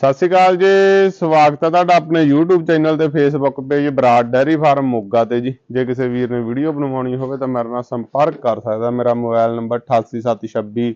ਸਤਿ ਸ਼੍ਰੀ ਅਕਾਲ ਜੀ, ਸਵਾਗਤ ਹੈ ਤੁਹਾਡਾ ਆਪਣੇ YouTube ਚੈਨਲ ਤੇ Facebook page Brar dairy farm Moga ਤੇ ਜੀ। ਜੇ ਕਿਸੇ ਵੀਰ ਨੇ ਵੀਡੀਓ ਬਣਵਾਉਣੀ ਹੋਵੇ ਤਾਂ ਮੇਰੇ ਨਾਲ ਸੰਪਰਕ ਕਰ ਸਕਦਾ। ਮੇਰਾ ਮੋਬਾਈਲ ਨੰਬਰ 8876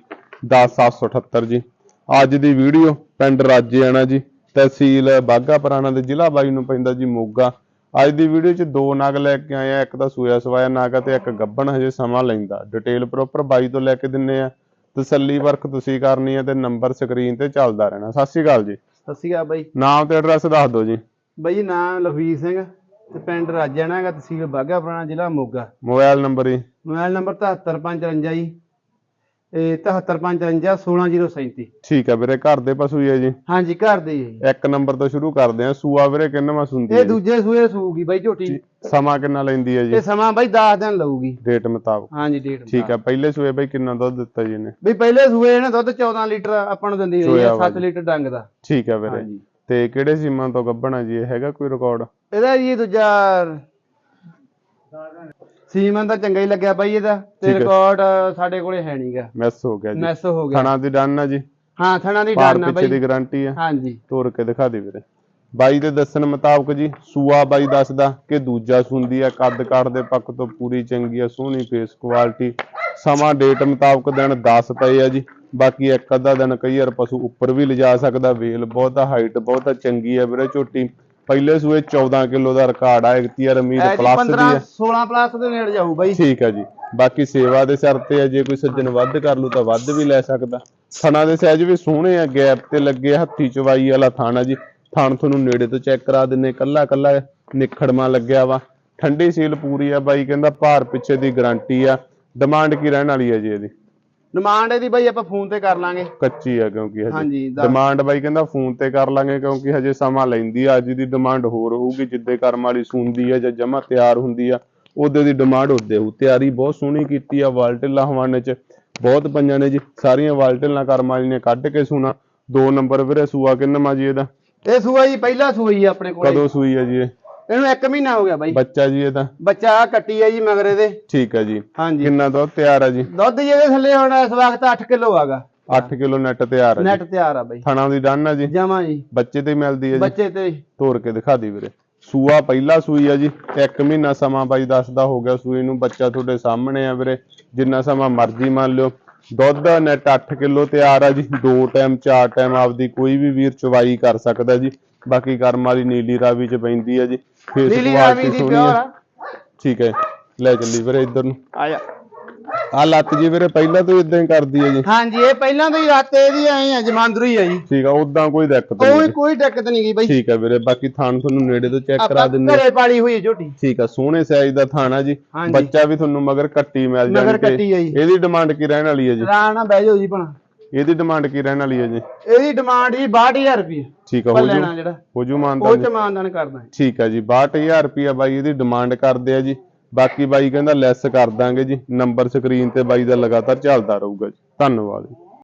10778 ਜੀ। ਅੱਜ ਦੀ ਵੀਡੀਓ ਪਿੰਡ ਰਾਜੇਆਣਾ ਜੀ, ਤਹਿਸੀਲ ਬਾਗਾ ਪੁਰਾਣਾ ਦੇ ਜ਼ਿਲ੍ਹਾ ਬਾਈ ਨੂੰ ਪੈਂਦਾ ਜੀ ਮੋਗਾ। ਅੱਜ ਦੀ ਵੀਡੀਓ 'ਚ ਦੋ ਨਗ ਲੈ ਕੇ ਆਏ ਆ, ਇੱਕ ਤਾਂ ਸੂਇਆ ਸਵਾਇਆ ਨਗ ਆ ਤੇ ਇੱਕ ਗੱਬਣ ਹਜੇ ਸਮਾਂ ਲੈਂਦਾ। ਡਿਟੇਲ ਪ੍ਰੋਪਰ ਬਾਈ ਤੋਂ ਲੈ ਕੇ ਦਿੰਨੇ ਆ। ਤਸੱਲੀ ਵਰਕ ਤੁਸੀਂ ਕਰਨੀ ਹੈ ਤੇ ਨੰਬਰ ਸਕਰੀਨ ਤੇ ਚੱਲਦਾ ਰਹਿਣਾ। ਸਤਿ ਸ਼੍ਰੀ ਅਕਾਲ ਜੀ। ਸਤਿ ਸ਼੍ਰੀ ਅਕਾਲ ਬਾਈ। ਨਾਮ ਤੇ ਐਡਰੈਸ ਦੱਸ ਦਿਓ ਜੀ। ਬਾਈ ਨਾਮ ਲਖਵੀਰ ਸਿੰਘ ਤੇ ਪਿੰਡ ਰਾਜਿਆਣਾ ਹੈਗਾ ਤਹਿਸੀਲ ਬਾਘਾ ਪੁਰਾਣਾ ਜ਼ਿਲ੍ਹਾ ਮੋਗਾ। ਮੋਬਾਈਲ ਨੰਬਰ ਜੀ। ਮੋਬਾਈਲ ਨੰਬਰ 77553 ਜੀ। ਇਹ 77553 16037 ਠੀਕ ਹੈ ਵੀਰੇ ਘਰ ਦੇ ਪਸ਼ੂ ਹੀ ਹੈ ਜੀ। ਹਾਂਜੀ ਘਰ ਦੇ ਹੀ। ਇੱਕ ਨੰਬਰ ਤੋਂ ਸ਼ੁਰੂ ਕਰਦੇ ਆ। ਸੂਆ ਵੀਰੇ ਕਿੰਨਵਾਂ ਸੁੰਦੀ ਇਹ ਦੂਜੇ ਸੂਏ ਸੂਗੀ ਬਾਈ ਝੋਟੀ? ਸਮਾਂ ਕਿੰਨਾ ਲੈਂਦੀ ਹੈ ਜੀ? ਇਹ ਸਮਾਂ ਬਾਈ 10 ਦਿਨ ਲਊਗੀ। ਡੇਟ ਮੁਤਾਬਕ। ਹਾਂਜੀ ਡੇਟ ਠੀਕ ਹੈ ਪਹਿਲੇ ਸੂਏ ਬਈ ਕਿੰਨਾ ਦੁੱਧ ਦਿੱਤਾ ਜੀ ਨੇ ਬਈ ਪਹਿਲੇ ਸੂਏ ਨੇ ਦੁੱਧ 14 ਲੀਟਰ ਆਪਾਂ ਨੂੰ ਦਿੰਦੀ ਚੋਇਆ ਹੈ ਵਾ 7 ਲੀਟਰ ਡੰਗ ਦਾ। ਠੀਕ ਹੈ ਵੀਰੇ। ਤੇ ਕਿਹੜੇ ਸੀਮਾਂ ਤੋਂ ਗੱਭਣਾ ਜੀ? ਇਹ ਹੈਗਾ ਕੋਈ ਰਿਕਾਰਡ ਇਹਦਾ ਜੀ ਦੂਜਾ ਸੀਮਨ ਤਾਂ ਚੰਗਾ ਹੀ ਲੱਗਿਆ ਬਾਈ ਇਹਦਾ। ਤੇ ਠੀਕ ਹੈ। ਰਿਕਾਰਡ ਸਾਡੇ ਕੋਲੇ ਹੈ ਨਹੀਂਗਾ ਮਿਸ ਹੋ ਗਿਆ ਜੀ। ਮੈਸ ਹੋ ਗਿਆ। ਥਣਾ ਦੀ ਡਨ ਆ ਜੀ। ਹਾਂ ਥਣਾ ਦੀ ਪਾਰ ਡਾਨਾ ਪਿੱਛੇ ਬਾਈ। ਦੀ ਗਾਰੰਟੀ ਆ। ਹਾਂਜੀ। ਤੋਰ ਕੇ ਦਿਖਾ ਦੇ ਵੀਰੇ। ਬਾਈ ਦੇ ਦੱਸਣ ਮੁਤਾਬਕ ਜੀ ਸੂਆ ਬਾਈ ਦੱਸਦਾ ਕਿ ਦੂਜਾ ਸੁੰਦੀ ਆ। ਕੱਦ ਕਾਠ ਦੇ ਪੱਖ ਤੋਂ ਪੂਰੀ ਚੰਗੀ ਆ ਸੋਹਣੀ ਫੇਸ ਕੁਆਲਿਟੀ ਸਮਾਂ ਡੇਟ ਮੁਤਾਬਕ ਦਿਨ 10 ਪਏ ਆ ਜੀ। ਬਾਕੀ ਇੱਕ ਅੱਧਾ ਦਿਨ ਕਈ ਵਾਰ ਪਸ਼ੂ ਉੱਪਰ ਵੀ ਲਿਜਾ ਸਕਦਾ। ਵੇਲ ਬਹੁਤਾ ਹਾਈਟ ਬਹੁਤਾ ਚੰਗੀ ਆ ਵੀਰੇ ਝੋਟੀ। ਪਹਿਲੇ ਸੂਏ 14 ਕਿਲੋ ਦਾ ਰਿਕਾਰਡ ਆ ਇਖਤਿਆਰ ਉਮੀਦ ਐ ਜੀ ਪਲੱਸ 15 ਦੀ ਆ। 16 ਪਲੱਸ ਦੇ ਨੇੜੇ ਜਾਊ ਬਾਈ। ਠੀਕ ਆ ਜੀ। ਬਾਕੀ ਸੇਵਾ ਦੇ ਸਿਰ ਤੇ ਆ ਜੇ ਕੋਈ ਸੱਜਣ ਵੱਧ ਕਰ ਲੂ ਤਾਂ ਵੱਧ ਵੀ ਲੈ ਸਕਦਾ। ਥਣਾ ਦੇ ਸਾਈਜ਼ ਵੀ ਸੋਹਣੇ ਆ ਗੈਪ ਤੇ ਲੱਗੇ ਹੱਥੀ ਚਵਾਈ ਵਾਲਾ ਥਾਣਾ ਜੀ। ਥਣ ਤੁਹਾਨੂੰ ਨੇੜੇ ਤੋਂ ਚੈੱਕ ਕਰਾ ਦਿੰਨੇ ਕੱਲਾ ਕੱਲਾ ਨਿਖੜਮਾ ਲੱਗਿਆ ਵਾ। ਠੰਡੀ ਸੀਲ ਪੂਰੀ ਆ ਬਾਈ ਕਹਿੰਦਾ ਭਾਰ ਪਿੱਛੇ ਦੀ ਗਾਰੰਟੀ ਆ। ਡਿਮਾਂਡ ਕੀ ਰਹਿਣ ਵਾਲੀ ਆ ਜੀ ਇਹਦੀ? ਡਿਮਾਂਡ ਇਹਦੀ ਬਾਈ ਆਪਾਂ ਫੋਨ ਤੇ ਕਰ ਲਾਂਗੇ। ਕੱਚੀ ਆ ਕਿਉਂਕਿ ਹਜੇ। ਹਾਂਜੀ ਦੱਸ- ਡਿਮਾਂਡ ਬਾਈ ਕਹਿੰਦਾ ਫੋਨ ਤੇ ਕਰ ਲਾਂਗੇ ਕਿਉਂਕਿ ਹਜੇ ਸਮਾਂ ਲੈਂਦੀ ਆ। ਅੱਜ ਦੀ ਡਿਮਾਂਡ ਹੋਰ ਹੋਊਗੀ ਜਿੱਦੇ ਕਰਮ ਵਾਲੀ ਸੁਣਦੀ ਆ ਜਾਂ ਜਮਾ ਤਿਆਰ ਹੁੰਦੀ ਆ ਉਹਦੇ ਦੀ ਡਿਮਾਂਡ ਉਹਦੇ ਹੋਊ। ਤਿਆਰੀ ਬਹੁਤ ਸੋਹਣੀ ਕੀਤੀ ਆ ਵਾਲਟਿਲਾ ਹਵਾਨੇ ਚ। ਬਹੁਤ ਪੰਜਾਂ ਨੇ ਜੀ। ਸਾਰੀਆਂ ਵਾਲਟਿਲਾਂ ਕਰਮ ਵਾਲੀ ਨੇ ਕੱਢ ਕੇ ਸੁਣਾ। ਦੋ ਨੰਬਰ ਵੀਰੇ ਸੂਆ ਕਿੰਨਾ ਜੀ ਇਹਦਾ? ਇਹ ਸੂਆ ਜੀ ਪਹਿਲਾ ਸੂਆ ਹੀ ਆ ਆਪਣੇ ਕੋਲੇ। ਕਦੋਂ ਸੂਈ ਆ ਜੀ ਇਹ? ਇਹਨੂੰ 1 ਮਹੀਨਾ ਹੋ ਗਿਆ ਬਾਈ। ਬੱਚਾ ਜੀ ਇਹਦਾ। ਬੱਚਾ ਆਹ ਕੱਟੀ ਆ ਜੀ ਮਗਰ ਇਹਦੇ। ਠੀਕ ਆ ਜੀ। ਹਾਂਜੀ। ਕਿੰਨਾ ਦੁੱਧ? ਤਿਆਰ ਆ ਜੀ। ਦੁੱਧ ਜੀ ਇਹਦੇ ਥੱਲੇ ਹੁਣ ਇਸ ਵਕਤ 8 ਕਿਲੋ ਆਗਾ 8 ਕਿਲੋ ਨੈਟ ਤਿਆਰ ਆ ਜੀ। ਨੈਟ ਤਿਆਰ ਆ ਬਾਈ। ਥਣਾ ਦੀ ਡਨ ਆ ਜੀ। ਜਮਾ ਜੀ। ਬੱਚੇ ਤੇ ਮਿਲਦੀ ਆ ਜੀ। ਬੱਚੇ ਤੇ ਤੋੜ ਕੇ ਦਿਖਾ ਦੀ ਵੀਰੇ। ਸੂਆ ਪਹਿਲਾ ਸੂਈ ਆ ਜੀ। ਇੱਕ ਮਹੀਨਾ ਸਮਾਂ ਬਾਈ ਦੱਸਦਾ ਹੋ ਗਿਆ ਸੂਈ ਨੂੰ। ਬੱਚਾ ਤੁਹਾਡੇ ਸਾਹਮਣੇ ਆ ਵੀਰੇ। ਜਿੰਨਾ ਸਮਾਂ ਮਰਜ਼ੀ ਮੰਨ ਲਿਓ। ਦੁੱਧ ਨੈਟ 8 ਕਿਲੋ ਤਿਆਰ ਆ ਜੀ। ਦੋ ਟਾਈਮ ਚਾਰ ਟਾਈਮ ਆਪਦੀ ਕੋਈ ਵੀ ਵੀਰ ਚਵਾਈ ਕਰ ਸਕਦਾ ਜੀ। ਬਾਕੀ ਕਰਮ ਵਾਲੀ ਨੀਲੀ ਰਾਵੀ ਚ ਪੈਂਦੀ ਆ ਜੀ। ਫੇਸ ਨੀਲੀ ਰਾਵੀ ਦੀ ਪਿਓਰ ਆ। ਆ ਠੀਕ ਹੈ ਲੈ ਚੱਲੀ ਵੀਰੇ ਇੱਧਰ ਨੂੰ। ਆ ਜਾ। ਆ ਲੱਤ ਜੀ ਵੀਰੇ ਪਹਿਲਾਂ ਤੋਂ ਇਦਾਂ ਹੀ ਕਰਦੀ ਆ ਜੀ। ਹਾਂਜੀ ਇਹ ਪਹਿਲਾਂ ਤੋਂ ਹੀ ਰਾਤੇ ਇਹਦੀ ਐ ਆ ਜਮਾਂਦਰੂ ਹੀ ਆ ਜੀ। ਠੀਕ ਆ ਉਦਾਂ ਕੋਈ ਦਿੱਕਤ ਕੋਈ ਨਹੀਂ ਕੋਈ ਦਿੱਕਤ ਨਹੀਂ ਗਈ ਬਾਈ। ਠੀਕ ਆ ਵੀਰੇ ਬਾਕੀ ਥਾਣ ਤੁਹਾਨੂੰ ਨੇੜੇ ਤੋਂ ਚੈੱਕ ਕਰਾ ਦਿੰਦੇ ਆ ਘਰੇ ਪਾਲੀ ਹੋਈ ਹੈ ਝੋਟੀ। ਠੀਕ ਆ ਸੋਹਣੇ ਸਾਈਜ਼ ਦਾ ਥਾਣਾ ਜੀ। ਬੱਚਾ ਵੀ ਤੁਹਾਨੂੰ ਮਗਰ ਕੱਟੀ ਮਿਲ ਮਗਰ ਜਾਣਗੇ ਕੱਟੀ ਆ ਜੀ। ਇਹਦੀ ਡਿਮਾਂਡ ਕੀ ਰਹਿਣ ਵਾਲੀ ਹੈ ਜੀ? ਰਾਣਾ ਬਹਿ ਜਾਓ ਜੀ ਭਣਾ ਇਹਦੀ ਡਿਮਾਂਡ ਕੀ ਰਹਿਣ ਵਾਲੀ ਹੈ ਜੀ? ਇਹਦੀ ਡਿਮਾਂਡ ਜੀ 62000 ਰੁਪਏ ਠੀਕ ਆ ਹੋ ਜੂ ਲੈਣਾ ਜਿਹੜਾ। ਹੋ ਜੂ ਉਹ ਮਾਨਤਾ ਚ ਮਾਨਦਾਨ ਕਰਦਾ। ਠੀਕ ਆ ਜੀ 62000 ਰੁਪਿਆ ਬਾਈ ਇਹਦੀ ਡਿਮਾਂਡ ਕਰਦੇ ਆ ਜੀ। ਬਾਕੀ ਬਾਈ ਕਹਿੰਦਾ ਲੈਸ ਕਰ ਦਾਂਗੇ ਜੀ। ਨੰਬਰ ਸਕਰੀਨ ਤੇ ਬਾਈ ਦਾ ਲਗਾਤਾਰ ਚੱਲਦਾ ਰਹੂਗਾ ਜੀ। ਧੰਨਵਾਦ